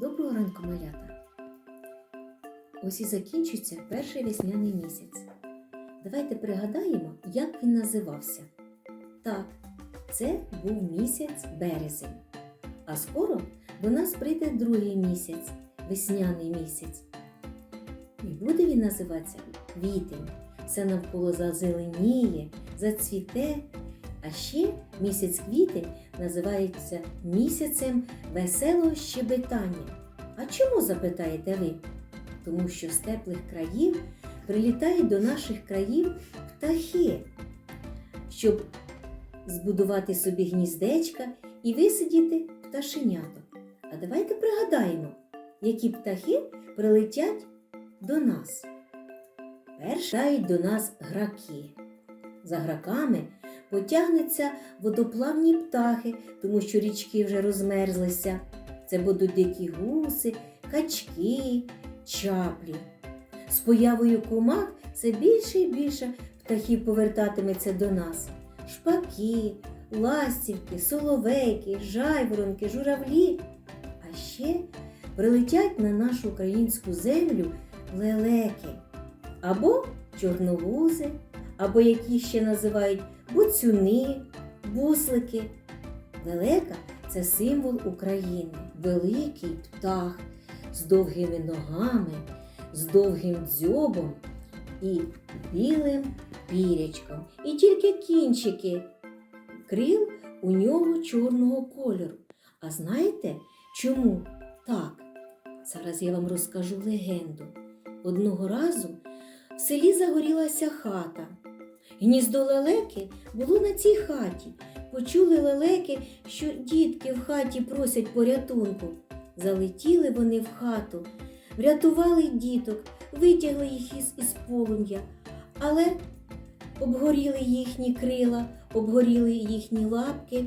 Доброго ранку, малята! Ось і закінчується перший весняний місяць. Давайте пригадаємо, як він називався. Так, це був місяць березень. А скоро до нас прийде другий місяць, весняний місяць. І буде він називатися квітень. Все навколо зазеленіє, зацвіте. А ще місяць квітень називається місяцем веселого щебетання. А чому запитаєте ви? Тому що з теплих країв прилітають до наших країв птахи, щоб збудувати собі гніздечка і висидіти пташеняток. А давайте пригадаємо, які птахи прилетять до нас. Першають до нас граки. За граками потягнуться водоплавні птахи, тому що річки вже розмерзлися. Це будуть дикі гуси, качки, чаплі. З появою комах все більше і більше птахів повертатиметься до нас. Шпаки, ластівки, соловейки, жайворонки, журавлі. А ще прилетять на нашу українську землю лелеки або чорногузи, або які ще називають буцюни, буслики. Лелека це символ України, великий птах з довгими ногами, з довгим дзьобом і білим пірячком. І тільки кінчики крил у нього чорного кольору. А знаєте чому так? Зараз я вам розкажу легенду. Одного разу в селі загорілася хата. Гніздо лелеки було на цій хаті. Почули лелеки, що дітки в хаті просять порятунку. Залетіли вони в хату, врятували діток, витягли їх із, із полум'я, але обгоріли їхні крила, обгоріли їхні лапки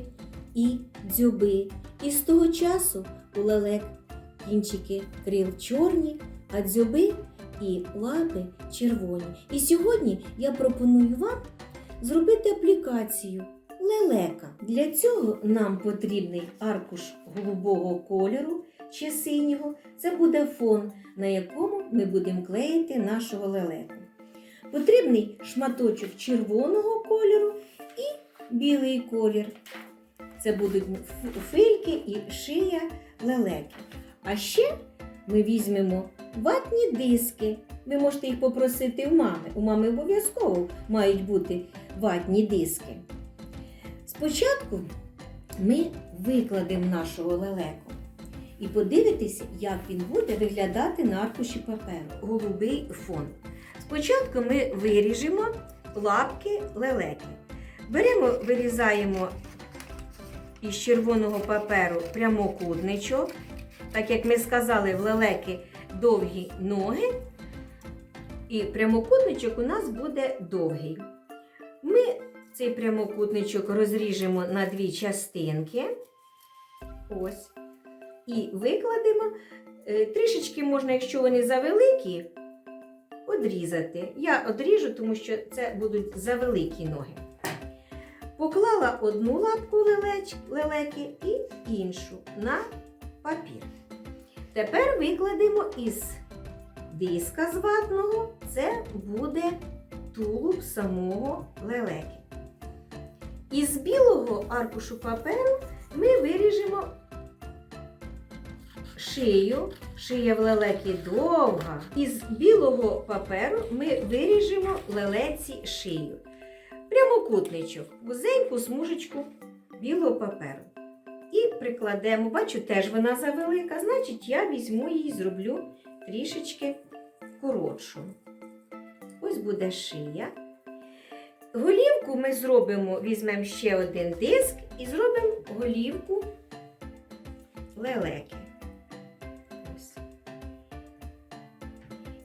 і дзьоби. І з того часу у лелек кінчики крил чорні, а дзьоби і лапи червоні. І сьогодні я пропоную вам зробити аплікацію лелека. Для цього нам потрібний аркуш голубого кольору чи синього. Це буде фон, на якому ми будемо клеїти нашого лелеку. Потрібний шматочок червоного кольору і білий колір. Це будуть фильки і шия лелеки. А ще ми візьмемо ватні диски. Ви можете їх попросити у мами. У мами обов'язково мають бути ватні диски. Спочатку ми викладемо нашого лелеку і подивитися, як він буде виглядати на аркуші паперу. Голубий фон. Спочатку ми виріжемо лапки лелеки. Беремо, вирізаємо із червоного паперу прямокутничок. Так як ми сказали, в лелеки довгі ноги, і прямокутничок у нас буде довгий. Ми цей прямокутничок розріжемо на дві частинки. Ось. І викладемо. Е, Трішечки можна, якщо вони завеликі, одрізати. Я одріжу, тому що це будуть завеликі ноги. Поклала одну лапку лелеки і іншу на папір. Тепер викладемо із диска з ватного, це буде тулуб самого лелеки. Із білого аркушу паперу ми виріжемо шию. Шия в лелеки довга. Із білого паперу ми виріжемо лелеці шию. Прямокутничок, вузеньку смужечку білого паперу. І прикладемо, бачу, теж вона завелика, значить я візьму її і зроблю трішечки коротшу. Ось буде шия. Голівку ми зробимо, візьмемо ще один диск і зробимо голівку лелеки. Ось.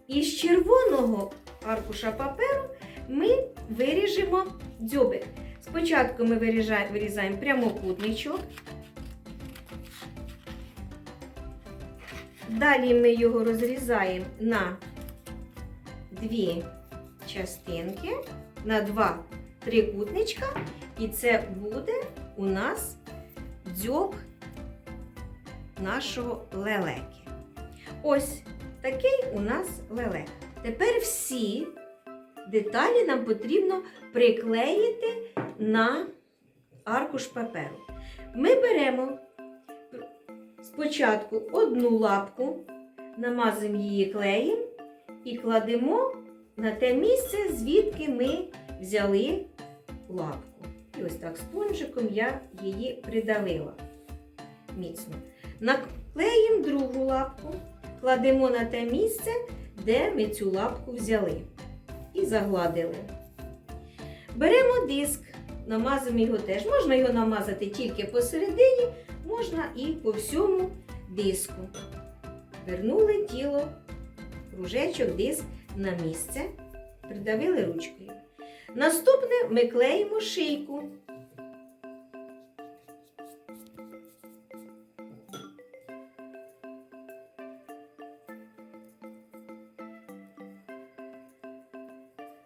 Із червоного аркуша паперу ми виріжемо дзьобик. Спочатку ми вирізаємо прямокутничок. Далі ми його розрізаємо на дві частинки, на два трикутничка, і це буде у нас дзьоб нашого лелеки. Ось такий у нас лелек. Тепер всі деталі нам потрібно приклеїти на аркуш паперу. Ми беремо спочатку одну лапку, намазуємо її клеєм і кладемо на те місце, звідки ми взяли лапку. І ось так спонжиком я її придавила міцно. Наклеїмо другу лапку, кладемо на те місце, де ми цю лапку взяли. І загладили. Беремо диск, намазуємо його теж. Можна його намазати тільки посередині, можна і по всьому диску. Вернули тіло, кружечок, диск на місце, придавили ручкою. Наступне ми клеїмо шийку.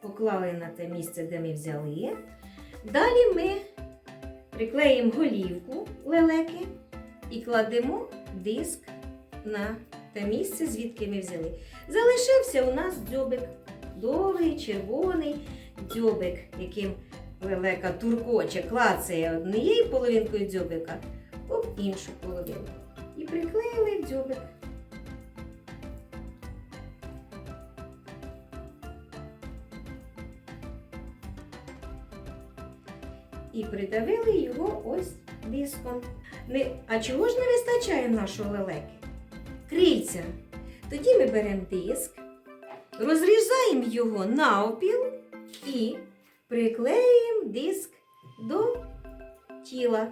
Поклали на те місце, де ми взяли. Далі ми приклеїмо голівку лелеки і кладемо диск на те місце, звідки ми взяли. Залишився у нас дзьобик довгий, червоний дзьобик, яким лелека туркоче, клацає однією половинкою дзьобика об іншу половинку. І приклеїли дзьобик. І придавили його ось диском. Не- А чого ж не вистачає нашого лелеки? Крильця. Тоді ми беремо диск, розрізаємо його навпіл і приклеїмо диск до тіла.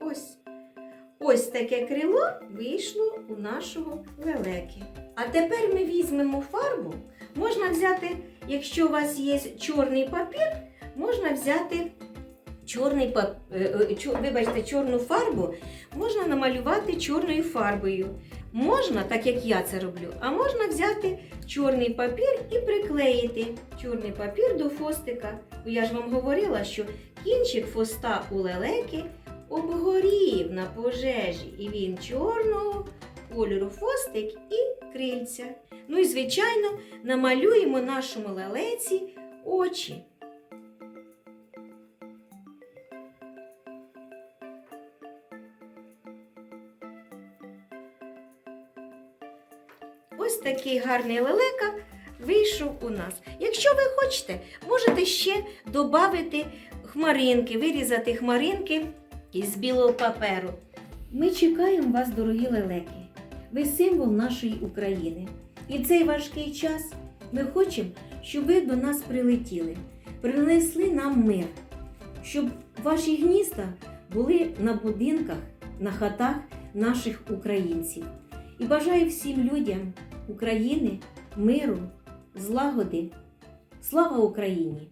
Ось. Ось таке крило вийшло у нашого лелеки. А тепер ми візьмемо фарбу. Можна взяти, якщо у вас є чорний папір, можна взяти чорний е, е, вибачте, чорну фарбу, можна намалювати чорною фарбою. Можна, так як я це роблю, а можна взяти чорний папір і приклеїти чорний папір до фостика. Бо я ж вам говорила, що кінчик фоста у лелеки обгорів на пожежі, і він чорного кольору фостик і крильця. Ну і, звичайно, намалюємо нашому лелеці очі. Такий гарний лелека вийшов у нас. Якщо ви хочете, можете ще додати хмаринки, вирізати хмаринки із білого паперу. Ми чекаємо вас, дорогі лелеки. Ви символ нашої України. І в цей важкий час ми хочемо, щоб ви до нас прилетіли, принесли нам мир, щоб ваші гнізда були на будинках, на хатах наших українців. І бажаю всім людям України миру, злагоди. Слава Україні!